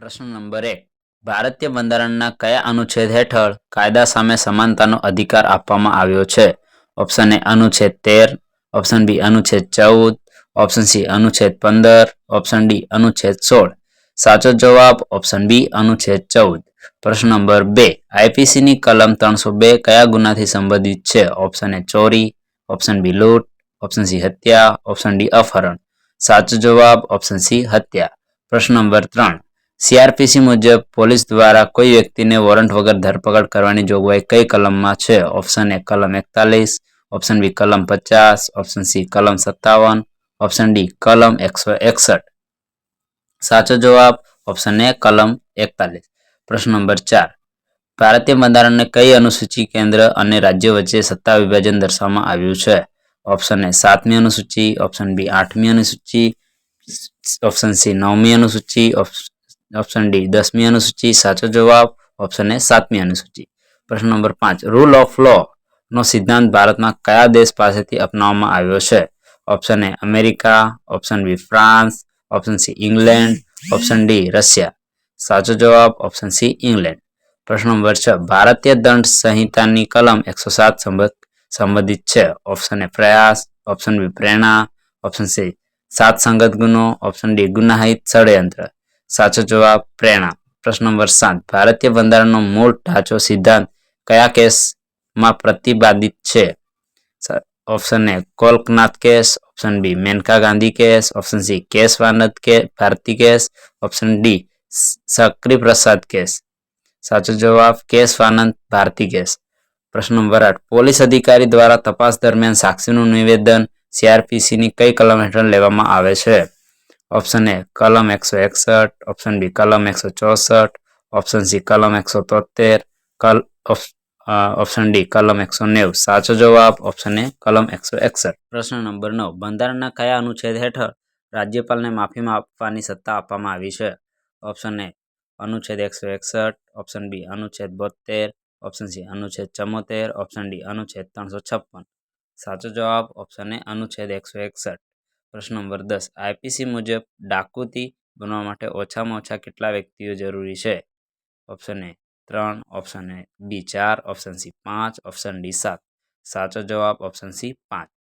પ્રશ્ન નંબર એક. ભારતીય બંધારણના કયા અનુચ્છેદ હેઠળ કાયદા સામે સમાનતાનો અધિકાર આપવામાં આવ્યો છે? ઓપ્શન એ અનુચ્છેદ તેર, ઓપ્શન બી અનુચ્છેદ ચૌદ, ઓપ્શન સી અનુચ્છેદ પંદર, ઓપ્શન ડી અનુચ્છેદ સોળ. સાચો જવાબ ઓપ્શન બી અનુચ્છેદ ચૌદ. પ્રશ્ન નંબર બે. આઈપીસીની કલમ ત્રણસો બે કયા ગુનાથી સંબંધિત છે? ઓપ્શન એ ચોરી, ઓપ્શન બી લૂંટ, ઓપ્શન સી હત્યા, ઓપ્શન ડી અપહરણ. સાચો જવાબ ઓપ્શન સી હત્યા. પ્રશ્ન નંબર ત્રણ. સીઆરપીસી મુજબ પોલીસ દ્વારા કોઈ વ્યક્તિને વોરંટ વગર ધરપકડ કરવાની જોગવાઈ કઈ કલમમાં છે? ઓપ્શન એ કલમ એકતાલીસ, ઓપ્શન બી કલમ પચાસ, ઓપ્શન સી કલમ સત્તાવન, ઓપ્શન ડી કલમ એકસો એકસઠ. સાચો જવાબ ઓપ્શન એ કલમ એકતાલીસ. પ્રશ્ન નંબર ચાર. ભારતીય બંધારણને કઈ અનુસૂચિ કેન્દ્ર અને રાજ્ય વચ્ચે સત્તા વિભાજન દર્શાવવામાં આવ્યું છે? ઓપ્શન એ સાતમી અનુસૂચિ, ઓપ્શન બી આઠમી અનુસૂચિ, ઓપ્શન સી નવમી અનુસૂચિ ઓપ્શન ડી દસમી અનુસૂચિ, સાચો જવાબ. ઓપ્શન એ સાતમી અનુસૂચિ. પ્રશ્ન નંબર પાંચ રૂલ ઓફ લો નો સિદ્ધાંત ભારતમાં કયા દેશ પાસેથી અપનાવવામાં આવ્યો છે? Option A America. Option B France option C England option D Russia સાચો જવાબ ઓપ્શન સી ઇંગ્લેન્ડ પ્રશ્ન નંબર છ, ભારતીય દંડ સંહિતાની કલમ એકસો સાત સંબંધિત છે. ઓપ્શન એ પ્રયાસ. ઓપ્શન બી પ્રેરણા. ઓપ્શન સી સાત સંગત ગુનો. ઓપ્શન ડી ગુનાહિત ષડયંત્ર. સાચો જવાબ પ્રેરણા. પ્રશ્ન નંબર સાત. ભારતીય બંધારણનો મૂળ ઢાંચો સિદ્ધાંત કયા કેસમાં પ્રતિપાદિત છે? Option A Golaknath case. Option B Maneka Gandhi case. Option C Kesavananda કે Bharati case. Option D Shankari Prasad case. સાચો જવાબ, કેસ વાનંદ, ભારતી કેસ. પ્રશ્ન નંબર આઠ. પોલીસ અધિકારી દ્વારા તપાસ દરમિયાન સાક્ષીનું નિવેદન સીઆરપીસીની કઈ કલમ હેઠળ લેવામાં આવે છે? ઓપ્શન એ કલમ એકસો એકસઠ ઓપ્શન બી કલમ એકસો ચોસઠ ઓપ્શન સી કલમ એકસો તોતેર કલ ઓપ્શન ડી કલમ એકસો નેવું સાચો જવાબ ઓપ્શન એ કલમ એકસો એકસઠ પ્રશ્ન નંબર નવ બંધારણના કયા અનુચ્છેદ હેઠળ રાજ્યપાલને માફી આપવાની સત્તા આપવામાં આવી છે ઓપ્શન એ અનુચ્છેદ એકસો એકસઠ ઓપ્શન બી અનુચ્છેદ બોતેર ઓપ્શન સી અનુચ્છેદ ચમોતેર ઓપ્શન ડી અનુચ્છેદ ત્રણસો છપ્પન સાચો જવાબ ઓપ્શન એ અનુચ્છેદ એકસો એકસઠ પ્રશ્ન નંબર દસ. આઈપીસી મુજબ ડાકુતી બનવા માટે ઓછામાં ઓછા કેટલા વ્યક્તિઓ જરૂરી છે? ઓપ્શન એ ત્રણ, ઓપ્શન એ બી ચાર, ઓપ્શન સી પાંચ, ઓપ્શન ડી સાત. સાચો જવાબ ઓપ્શન સી પાંચ.